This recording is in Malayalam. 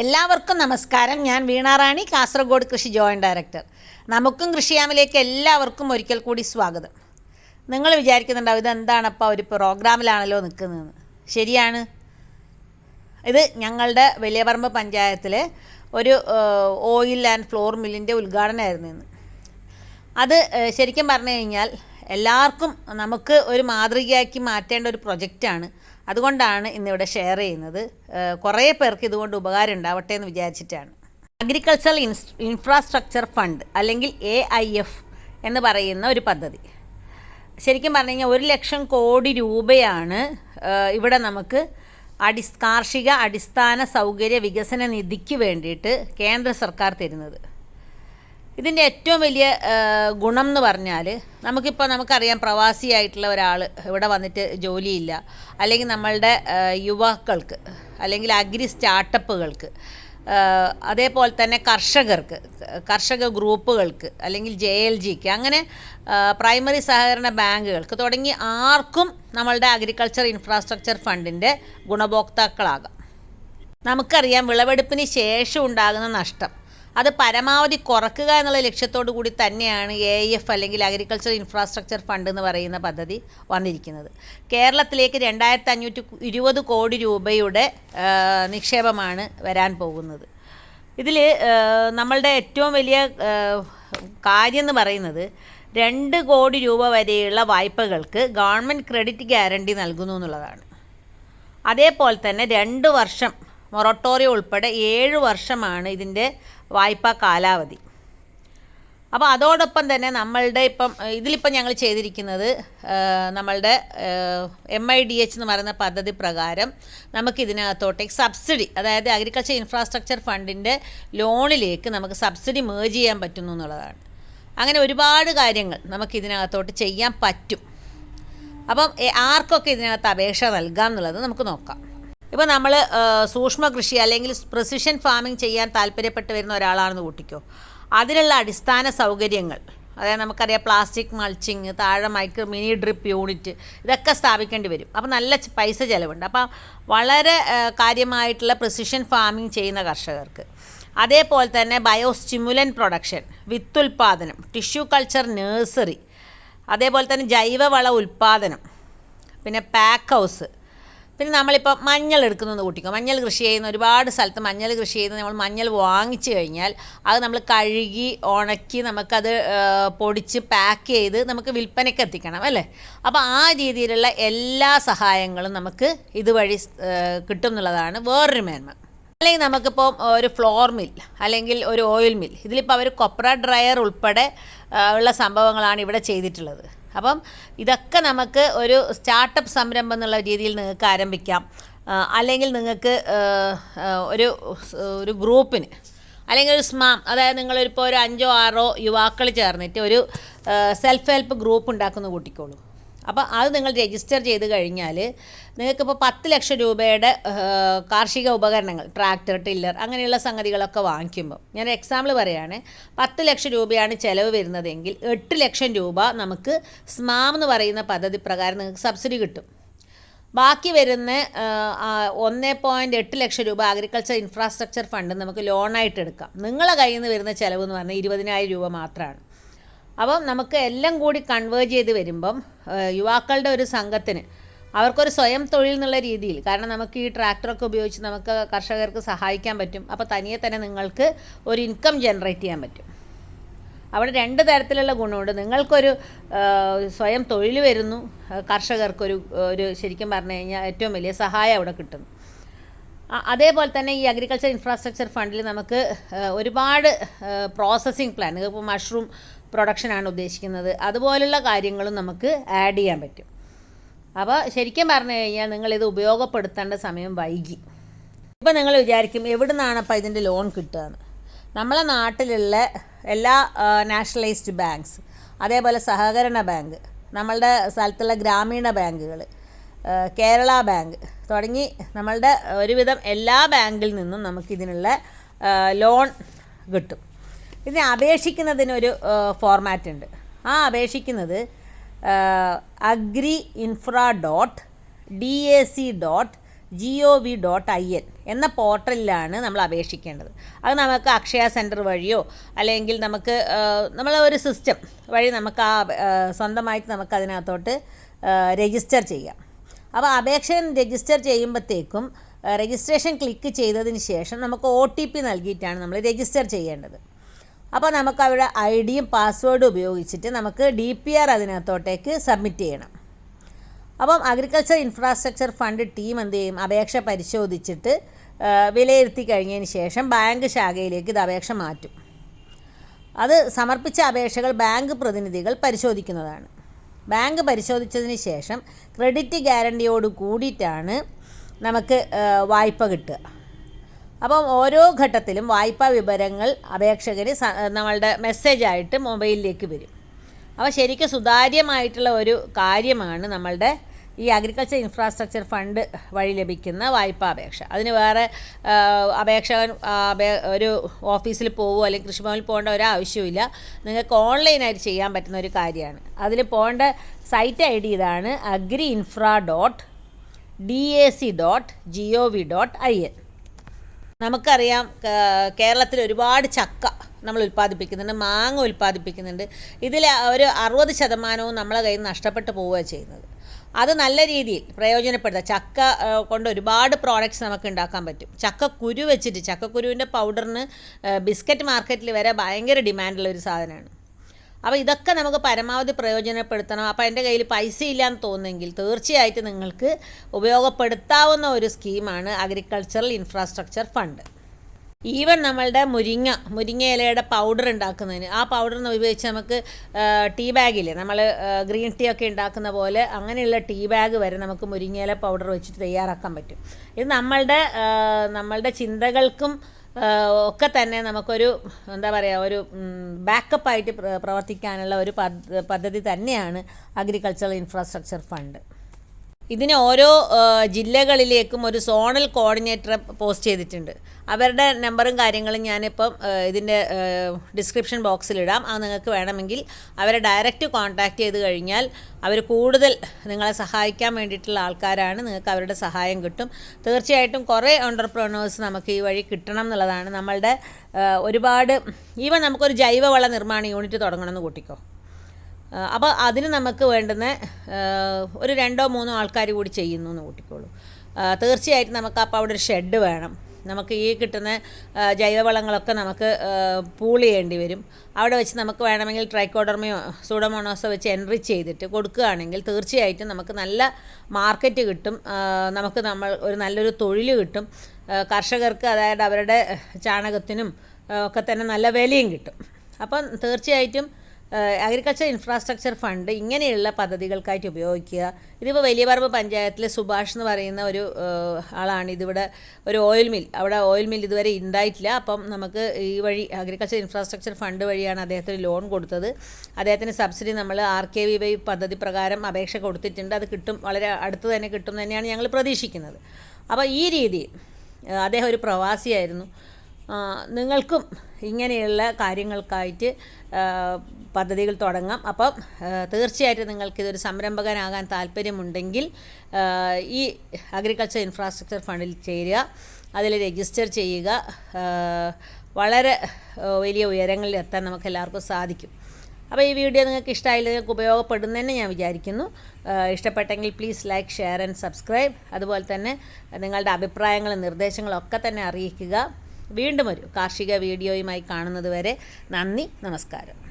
എല്ലാവർക്കും നമസ്കാരം. ഞാൻ വീണാറാണി കാസർഗോഡ് കൃഷി ജോയിന്റ് ഡയറക്ടർ. നമുക്കും കൃഷിയാമിലേക്ക് എല്ലാവർക്കും ഒരിക്കൽ കൂടി സ്വാഗതം. നിങ്ങൾ വിചാരിക്കുന്നുണ്ടാവും ഇതെന്താണപ്പോൾ ഒരു പ്രോഗ്രാമിലാണല്ലോ നിൽക്കുന്നതെന്ന് ശരിയാണ്? ഇത് ഞങ്ങളുടെ വലിയപറമ്പ് പഞ്ചായത്തിലെ ഒരു ഓയിൽ ആൻഡ് ഫ്ലോർ മില്ലിന്റെ ഉദ്ഘാടനമായിരുന്നു ഇന്ന്. അത് ശരിക്കും പറഞ്ഞു കഴിഞ്ഞാൽ എല്ലാവർക്കും നമുക്ക് ഒരു മാതൃകയാക്കി മാറ്റേണ്ട ഒരു പ്രൊജക്റ്റാണ് അതുകൊണ്ടാണ് ഇന്നിവിടെ ഷെയർ ചെയ്യുന്നത്. കുറേ പേർക്ക് ഇതുകൊണ്ട് ഉപകാരം ഉണ്ടാവട്ടെ എന്ന് വിചാരിച്ചിട്ടാണ്. അഗ്രികൾച്ചറൽ ഇൻഫ്രാസ്ട്രക്ചർ ഫണ്ട് അല്ലെങ്കിൽ എ ഐ എഫ് എന്ന് പറയുന്ന ഒരു പദ്ധതി. ശരിക്കും പറഞ്ഞു കഴിഞ്ഞാൽ ഒരു ലക്ഷം കോടി രൂപയാണ് ഇവിടെ നമുക്ക് അടിസ് കാർഷിക അടിസ്ഥാന സൗകര്യ വികസന നിധിക്ക് വേണ്ടിയിട്ട് കേന്ദ്ര സർക്കാർ തരുന്നത്. ഇതിന്റെ ഏറ്റവും വലിയ ഗുണം എന്ന് പറഞ്ഞാൽ നമുക്കിപ്പോൾ നമുക്കറിയാം പ്രവാസിയായിട്ടുള്ള ഒരാൾ ഇവിടെ വന്നിട്ട് ജോലിയില്ല. അല്ലെങ്കിൽ നമ്മളുടെ യുവാക്കൾക്ക് അല്ലെങ്കിൽ അഗ്രി സ്റ്റാർട്ടപ്പുകൾക്ക് അതേപോലെ തന്നെ കർഷകർക്ക് കർഷക ഗ്രൂപ്പുകൾക്ക് അല്ലെങ്കിൽ ജെ എൽ ജിക്ക് അങ്ങനെ പ്രൈമറി സഹകരണ ബാങ്കുകൾക്ക് തുടങ്ങി ആർക്കും നമ്മളുടെ അഗ്രികൾച്ചർ ഇൻഫ്രാസ്ട്രക്ചർ ഫണ്ടിന്റെ ഗുണഭോക്താക്കളാകാം. നമുക്കറിയാം വിളവെടുപ്പിന് ശേഷം ഉണ്ടാകുന്ന നഷ്ടം. അത് പരമാവധി കുറക്കുക എന്നുള്ള ലക്ഷ്യത്തോടു കൂടി തന്നെയാണ് എ എഫ് അല്ലെങ്കിൽ അഗ്രികൾച്ചർ ഇൻഫ്രാസ്ട്രക്ചർ ഫണ്ട് എന്ന് പറയുന്ന പദ്ധതി വന്നിരിക്കുന്നത്. കേരളത്തിലേക്ക് രണ്ടായിരത്തി അഞ്ഞൂറ്റി ഇരുപത് കോടി രൂപയുടെ നിക്ഷേപമാണ് വരാൻ പോകുന്നത്. ഇതിൽ നമ്മളുടെ ഏറ്റവും വലിയ കാര്യം എന്ന് പറയുന്നത് രണ്ട് കോടി രൂപ വരെയുള്ള വായ്പകൾക്ക് ഗവൺമെന്റ് ക്രെഡിറ്റ് ഗ്യാരണ്ടി നൽകുന്നു എന്നുള്ളതാണ്. അതേപോലെ തന്നെ രണ്ട് വർഷം മൊറട്ടോറിയം ഉൾപ്പെടെ ഏഴ് വർഷമാണ് ഇതിന്റെ വായ്പാ കാലാവധി. അപ്പോൾ അതോടൊപ്പം തന്നെ നമ്മളുടെ ഇപ്പം ഇതിലിപ്പം ഞങ്ങൾ ചെയ്തിരിക്കുന്നത് നമ്മളുടെ എം ഐ ഡി എച്ച് എന്ന് പറയുന്ന പദ്ധതി പ്രകാരം നമുക്ക് ഇതിനകത്തോട്ടേക്ക് സബ്സിഡി അതായത് അഗ്രികൾച്ചർ ഇൻഫ്രാസ്ട്രക്ചർ ഫണ്ടിന്റെ ലോണിലേക്ക് നമുക്ക് സബ്സിഡി മേജ് ചെയ്യാൻ പറ്റുന്നു എന്നുള്ളതാണ്. അങ്ങനെ ഒരുപാട് കാര്യങ്ങൾ നമുക്ക് ഇതിനകത്തോട്ട് ചെയ്യാൻ പറ്റും. അപ്പം ആർക്കൊക്കെ ഇതിനകത്ത് അപേക്ഷ നൽകാം എന്നുള്ളത് നമുക്ക് നോക്കാം. ഇപ്പോൾ നമ്മൾ സൂക്ഷ്മ കൃഷി അല്ലെങ്കിൽ പ്രസിഷൻ ഫാമിംഗ് ചെയ്യാൻ താല്പര്യപ്പെട്ട് വരുന്ന ഒരാളാണെന്ന് കൂട്ടിക്കോ. അതിനുള്ള അടിസ്ഥാന സൗകര്യങ്ങൾ അതായത് നമുക്കറിയാം പ്ലാസ്റ്റിക് മൾച്ചിങ് താഴെ മൈക്രോ മിനി ഡ്രിപ്പ് യൂണിറ്റ് ഇതൊക്കെ സ്ഥാപിക്കേണ്ടി വരും. അപ്പോൾ നല്ല പൈസ ചിലവുണ്ട്. അപ്പോൾ വളരെ കാര്യമായിട്ടുള്ള പ്രിസിഷൻ ഫാമിംഗ് ചെയ്യുന്ന കർഷകർക്ക്. അതേപോലെ തന്നെ ബയോ സ്റ്റിമുലൻ പ്രൊഡക്ഷൻ വിത്തുൽപാദനം ടിഷ്യൂ കൾച്ചർ നഴ്സറി അതേപോലെ തന്നെ ജൈവവള ഉൽപ്പാദനം പിന്നെ പാക്ക് ഹൗസ് പിന്നെ നമ്മളിപ്പോൾ മഞ്ഞൾ എടുക്കുന്നത് കൂട്ടിക്കോ. മഞ്ഞൾ കൃഷി ചെയ്യുന്ന ഒരുപാട് സ്ഥലത്ത് മഞ്ഞൾ കൃഷി ചെയ്യുന്ന നമ്മൾ മഞ്ഞൾ വാങ്ങിച്ചു കഴിഞ്ഞാൽ അത് നമ്മൾ കഴുകി ഉണക്കി നമുക്കത് പൊടിച്ച് പാക്ക് ചെയ്ത് നമുക്ക് വിൽപ്പനയ്ക്ക് എത്തിക്കണം അല്ലേ? അപ്പോൾ ആ രീതിയിലുള്ള എല്ലാ സഹായങ്ങളും നമുക്ക് ഇതുവഴി കിട്ടും എന്നുള്ളതാണ് വേറൊരു മേന്മ. അല്ലെങ്കിൽ നമുക്കിപ്പോൾ ഒരു ഫ്ലോർ മിൽ അല്ലെങ്കിൽ ഒരു ഓയിൽ മിൽ ഇതിലിപ്പോൾ അവർ കൊപ്ര ഡ്രയർ ഉൾപ്പെടെ ഉള്ള സംഭവങ്ങളാണ് ഇവിടെ ചെയ്തിട്ടുള്ളത്. അപ്പം ഇതൊക്കെ നമുക്ക് ഒരു സ്റ്റാർട്ടപ്പ് സംരംഭം എന്നുള്ള രീതിയിൽ നിങ്ങൾക്ക് ആരംഭിക്കാം. അല്ലെങ്കിൽ നിങ്ങൾക്ക് ഒരു ഒരു ഗ്രൂപ്പിന് അല്ലെങ്കിൽ ഒരു സ്മാം അതായത് നിങ്ങളിപ്പോൾ ഒരു അഞ്ചോ ആറോ യുവാക്കൾ ചേർന്നിട്ട് ഒരു സെൽഫ് ഹെൽപ്പ് ഗ്രൂപ്പ് ഉണ്ടാക്കുന്ന കൂട്ടിക്കോളൂ. അപ്പോൾ അത് നിങ്ങൾ രജിസ്റ്റർ ചെയ്ത് കഴിഞ്ഞാൽ നിങ്ങൾക്കിപ്പോൾ പത്ത് ലക്ഷം രൂപയുടെ കാർഷിക ഉപകരണങ്ങൾ ട്രാക്ടർ ടില്ലർ അങ്ങനെയുള്ള സംഗതികളൊക്കെ വാങ്ങിക്കുമ്പോൾ ഞാൻ എക്സാമ്പിൾ പറയുകയാണ് പത്ത് ലക്ഷം രൂപയാണ് ചിലവ് വരുന്നതെങ്കിൽ എട്ട് ലക്ഷം രൂപ നമുക്ക് സ്മാം എന്ന് പറയുന്ന പദ്ധതി പ്രകാരം നിങ്ങൾക്ക് സബ്സിഡി കിട്ടും. ബാക്കി വരുന്ന ഒന്ന് പോയിന്റ് എട്ട് ലക്ഷം രൂപ അഗ്രികൾച്ചർ ഇൻഫ്രാസ്ട്രക്ചർ ഫണ്ട് നമുക്ക് ലോണായിട്ട് എടുക്കാം. നിങ്ങളെ കയ്യിൽ നിന്ന് വരുന്ന ചിലവ് എന്ന് പറഞ്ഞാൽ ഇരുപതിനായിരം രൂപ മാത്രമാണ്. അപ്പം നമുക്ക് എല്ലാം കൂടി കൺവേർജ് ചെയ്ത് വരുമ്പം യുവാക്കളുടെ ഒരു സംഘത്തിന് അവർക്കൊരു സ്വയം തൊഴിൽ എന്നുള്ള രീതിയിൽ കാരണം നമുക്ക് ഈ ട്രാക്ടറൊക്കെ ഉപയോഗിച്ച് നമുക്ക് കർഷകർക്ക് സഹായിക്കാൻ പറ്റും. അപ്പോൾ തനിയെ തന്നെ നിങ്ങൾക്ക് ഒരു ഇൻകം ജനറേറ്റ് ചെയ്യാൻ പറ്റും. അവിടെ രണ്ട് തരത്തിലുള്ള ഗുണമുണ്ട്. നിങ്ങൾക്കൊരു സ്വയം തൊഴിൽ വരുന്നു. കർഷകർക്കൊരു ഒരു ശരിക്കും പറഞ്ഞു കഴിഞ്ഞാൽ ഏറ്റവും വലിയ സഹായം അവിടെ കിട്ടുന്നു. അതേപോലെ തന്നെ ഈ അഗ്രികൾച്ചർ ഇൻഫ്രാസ്ട്രക്ചർ ഫണ്ടിൽ നമുക്ക് ഒരുപാട് പ്രോസസ്സിങ് പ്ലാൻ ഇപ്പോൾ മഷ്റൂം പ്രൊഡക്ഷനാണ് ഉദ്ദേശിക്കുന്നത്. അതുപോലുള്ള കാര്യങ്ങളും നമുക്ക് ആഡ് ചെയ്യാൻ പറ്റും. അപ്പോൾ ശരിക്കും പറഞ്ഞു കഴിഞ്ഞാൽ നിങ്ങളിത് ഉപയോഗപ്പെടുത്തേണ്ട സമയം വൈകി. ഇപ്പോൾ നിങ്ങൾ വിചാരിക്കും എവിടെ നിന്നാണപ്പോൾ ഇതിന്റെ ലോൺ കിട്ടുകയെന്ന്? നമ്മളെ നാട്ടിലുള്ള എല്ലാ നാഷണലൈസ്ഡ് ബാങ്ക്സ് അതേപോലെ സഹകരണ ബാങ്ക് നമ്മളുടെ സ്ഥലത്തുള്ള ഗ്രാമീണ ബാങ്കുകൾ കേരള ബാങ്ക്. തുടങ്ങി നമ്മളുടെ ഒരുവിധം എല്ലാ ബാങ്കിൽ നിന്നും നമുക്കിതിനുള്ള ലോൺ കിട്ടും. ഇതിനെ അപേക്ഷിക്കുന്നതിനൊരു ഫോർമാറ്റ് ഉണ്ട് ആ അപേക്ഷിക്കുന്നത് agri infra dot D A C dot G O V dot I N എന്ന പോർട്ടലിലാണ് നമ്മൾ അപേക്ഷിക്കേണ്ടത്. അത് നമുക്ക് അക്ഷയ സെന്റർ വഴിയോ അല്ലെങ്കിൽ നമുക്ക് നമ്മളെ ഒരു സിസ്റ്റം വഴി നമുക്ക് ആ, സ്വന്തമായിട്ട് നമുക്ക് അതിനകത്തോട്ട് രജിസ്റ്റർ ചെയ്യാം. അപ്പോൾ അപേക്ഷ രജിസ്റ്റർ ചെയ്യുമ്പോഴത്തേക്കും രജിസ്ട്രേഷൻ ക്ലിക്ക് ചെയ്തതിന് ശേഷം നമുക്ക് ഒ ടി പി നൽകിയിട്ടാണ് നമ്മൾ രജിസ്റ്റർ ചെയ്യേണ്ടത്. അപ്പോൾ നമുക്ക് അവിടെ ഐ ഡിയും പാസ്വേഡും ഉപയോഗിച്ചിട്ട് നമുക്ക് ഡി പി ആർ അതിനകത്തോട്ടേക്ക് സബ്മിറ്റ് ചെയ്യണം. അപ്പം അഗ്രികൾച്ചർ ഇൻഫ്രാസ്ട്രക്ചർ ഫണ്ട് ടീം എന്ത് ചെയ്യും? അപേക്ഷ പരിശോധിച്ചിട്ട് വിലയിരുത്തി കഴിഞ്ഞതിന് ശേഷം ബാങ്ക് ശാഖയിലേക്ക് ഇത് അപേക്ഷ മാറ്റും. അത് സമർപ്പിച്ച അപേക്ഷകൾ ബാങ്ക് പ്രതിനിധികൾ പരിശോധിക്കുന്നതാണ്. ബാങ്ക് പരിശോധിച്ചതിന് ശേഷം ക്രെഡിറ്റ് ഗ്യാരണ്ടിയോട് കൂടിയിട്ടാണ് നമുക്ക് വായ്പ കിട്ടുക. അപ്പം ഓരോ ഘട്ടത്തിലും വായ്പാ വിവരങ്ങൾ അപേക്ഷകർ നമ്മളുടെ മെസ്സേജായിട്ട് മൊബൈലിലേക്ക് വരും. അപ്പോൾ ശരിക്കും സുതാര്യമായിട്ടുള്ള ഒരു കാര്യമാണ് നമ്മളുടെ ഈ അഗ്രികൾച്ചർ ഇൻഫ്രാസ്ട്രക്ചർ ഫണ്ട് വഴി ലഭിക്കുന്ന വായ്പാ അപേക്ഷ. അതിന് വേറെ അപേക്ഷകൻ ഒരു ഓഫീസിൽ പോവുക അല്ലെങ്കിൽ കൃഷിഭവനിൽ പോകേണ്ട ഒരു ആവശ്യമില്ല നിങ്ങൾക്ക് ഓൺലൈനായിട്ട് ചെയ്യാൻ പറ്റുന്ന ഒരു കാര്യമാണ്. അതിൽ പോകേണ്ട സൈറ്റ് ഐ ഡി ഇതാണ് agri infra dot D A C dot G O V dot I N നമുക്കറിയാം കേരളത്തിൽ ഒരുപാട് ചക്ക നമ്മൾ ഉൽപ്പാദിപ്പിക്കുന്നുണ്ട് മാങ്ങ ഉൽപ്പാദിപ്പിക്കുന്നുണ്ട്. ഇതിൽ ഒരു അറുപത് ശതമാനവും നമ്മളെ കയ്യിൽ നിന്ന് നഷ്ടപ്പെട്ടു പോവുകയാണ് ചെയ്യുന്നത്. അത് നല്ല രീതിയിൽ പ്രയോജനപ്പെടുത്തുക ചക്ക കൊണ്ട് ഒരുപാട് പ്രോഡക്റ്റ്സ് നമുക്ക് ഉണ്ടാക്കാൻ പറ്റും. ചക്ക കുരു വെച്ചിട്ട് ചക്കക്കുരുവിന്റെ പൗഡറിന് ബിസ്ക്കറ്റ് മാർക്കറ്റിൽ വരെ ഭയങ്കര ഡിമാൻഡുള്ള ഒരു സാധനമാണ്. അപ്പോൾ ഇതൊക്കെ നമുക്ക് പരമാവധി പ്രയോജനപ്പെടുത്തണം. അപ്പോൾ എന്റെ കയ്യിൽ പൈസ ഇല്ലയെന്ന് തോന്നുമെങ്കിൽ തീർച്ചയായിട്ടും നിങ്ങൾക്ക് ഉപയോഗപ്പെടുത്താവുന്ന ഒരു സ്കീമാണ് അഗ്രികൾച്ചറൽ ഇൻഫ്രാസ്ട്രക്ചർ ഫണ്ട് ഈവൻ നമ്മളുടെ മുരിങ്ങ മുരിങ്ങ ഇലയുടെ പൗഡർ ഉണ്ടാക്കുന്നതിന്. ആ പൗഡർ ഉപയോഗിച്ച് നമുക്ക് ടീ ബാഗില്ലേ നമ്മൾ ഗ്രീൻ ടീ ഒക്കെ ഉണ്ടാക്കുന്ന പോലെ അങ്ങനെയുള്ള ടീ ബാഗ് വരെ നമുക്ക് മുരിങ്ങയില പൗഡർ വെച്ചിട്ട് തയ്യാറാക്കാൻ പറ്റും. ഇത് നമ്മളുടെ നമ്മളുടെ ചിന്തകൾക്കും ഒക്കെ തന്നെ നമുക്കൊരു എന്താ പറയുക ഒരു ബാക്കപ്പായിട്ട് പ്രവർത്തിക്കാനുള്ള ഒരു പദ്ധതി തന്നെയാണ് അഗ്രികൾച്ചറൽ ഇൻഫ്രാസ്ട്രക്ചർ ഫണ്ട് ഇതിന് ഓരോ ജില്ലകളിലേക്കും ഒരു സോണൽ കോർഡിനേറ്റർ പോസ്റ്റ് ചെയ്തിട്ടുണ്ട്. അവരുടെ നമ്പറും കാര്യങ്ങളും ഞാനിപ്പം ഇതിന്റെ ഡിസ്ക്രിപ്ഷൻ ബോക്സിലിടാം അത് നിങ്ങൾക്ക് വേണമെങ്കിൽ അവരെ ഡയറക്റ്റ് കോൺടാക്റ്റ് ചെയ്ത് കഴിഞ്ഞാൽ അവർ കൂടുതൽ നിങ്ങളെ സഹായിക്കാൻ വേണ്ടിയിട്ടുള്ള ആൾക്കാരാണ്. നിങ്ങൾക്ക് അവരുടെ സഹായം കിട്ടും. തീർച്ചയായിട്ടും കുറേ ഓണ്ടർപ്രണേഴ്സ് നമുക്ക് ഈ വഴി കിട്ടണം എന്നുള്ളതാണ് നമ്മളുടെ ഒരുപാട് ഈവൻ നമുക്കൊരു ജൈവവള നിർമ്മാണ യൂണിറ്റ് തുടങ്ങണമെന്ന് കൂട്ടിക്കോ. അപ്പോൾ അതിന് നമുക്ക് വേണ്ടുന്ന ഒരു രണ്ടോ മൂന്നോ ആൾക്കാർ കൂടി ചെയ്യുന്നു എന്ന് കൂട്ടിക്കോളൂ. തീർച്ചയായിട്ടും നമുക്ക് അപ്പോൾ അവിടെ ഒരു ഷെഡ് വേണം. നമുക്ക് ഈ കിട്ടുന്ന ജൈവവളങ്ങളൊക്കെ നമുക്ക് പൂൾ ചെയ്യേണ്ടി വരും. അവിടെ വെച്ച് നമുക്ക് വേണമെങ്കിൽ ട്രൈക്കോഡർമയോ സൂഡോമോണോസോ വെച്ച് എൻറിച്ച് ചെയ്തിട്ട് കൊടുക്കുകയാണെങ്കിൽ തീർച്ചയായിട്ടും നമുക്ക് നല്ല മാർക്കറ്റ് കിട്ടും. നമുക്ക് നമ്മൾ ഒരു നല്ലൊരു തൊഴിൽ കിട്ടും. കർഷകർക്ക് അതായത് അവരുടെ ചാണകത്തിനും ഒക്കെ തന്നെ നല്ല വിലയും കിട്ടും. അപ്പം തീർച്ചയായിട്ടും അഗ്രികൾച്ചർ ഇൻഫ്രാസ്ട്രക്ചർ ഫണ്ട് ഇങ്ങനെയുള്ള പദ്ധതികൾക്കായിട്ട് ഉപയോഗിക്കുക. ഇതിപ്പോൾ വലിയ പറമ്പ് പഞ്ചായത്തിൽ സുഭാഷ് എന്ന് പറയുന്ന ഒരു ആളാണ്. ഇതിവിടെ ഒരു ഓയിൽ മിൽ അവിടെ ഓയിൽ മിൽ ഇതുവരെ ഉണ്ടായിട്ടില്ല അപ്പം നമുക്ക് ഈ വഴി അഗ്രികൾച്ചർ ഇൻഫ്രാസ്ട്രക്ചർ ഫണ്ട് വഴിയാണ് അദ്ദേഹത്തിന് ലോൺ കൊടുത്തത്. അദ്ദേഹത്തിന് സബ്സിഡി നമ്മൾ ആർ കെ വി വൈ പദ്ധതി പ്രകാരം അപേക്ഷ കൊടുത്തിട്ടുണ്ട്. അത് കിട്ടും വളരെ അടുത്ത് തന്നെ കിട്ടും തന്നെയാണ് ഞങ്ങൾ പ്രതീക്ഷിക്കുന്നത്. അപ്പോൾ ഈ രീതി അദ്ദേഹം ഒരു പ്രവാസിയായിരുന്നു. നിങ്ങൾക്കും ഇങ്ങനെയുള്ള കാര്യങ്ങൾക്കായിട്ട് പദ്ധതികൾ തുടങ്ങാം. അപ്പം തീർച്ചയായിട്ടും നിങ്ങൾക്കിതൊരു സംരംഭകനാകാൻ താല്പര്യമുണ്ടെങ്കിൽ ഈ അഗ്രികൾച്ചർ ഇൻഫ്രാസ്ട്രക്ചർ ഫണ്ടിൽ ചേരുക അതിൽ രജിസ്റ്റർ ചെയ്യുക വളരെ വലിയ ഉയരങ്ങളിൽ എത്താൻ നമുക്ക് എല്ലാവർക്കും സാധിക്കും. അപ്പോൾ ഈ വീഡിയോ നിങ്ങൾക്ക് ഇഷ്ടമായില്ല നിങ്ങൾക്ക് ഉപയോഗപ്പെടുന്നെന്ന് ഞാൻ വിചാരിക്കുന്നു. ഇഷ്ടപ്പെട്ടെങ്കിൽ please like share and subscribe അതുപോലെ തന്നെ നിങ്ങളുടെ അഭിപ്രായങ്ങളും നിർദ്ദേശങ്ങളും ഒക്കെ തന്നെ അറിയിക്കുക. വീണ്ടും ഒരു കാർഷിക വീഡിയോയുമായി കാണുന്നത് വരെ നന്ദി നമസ്കാരം.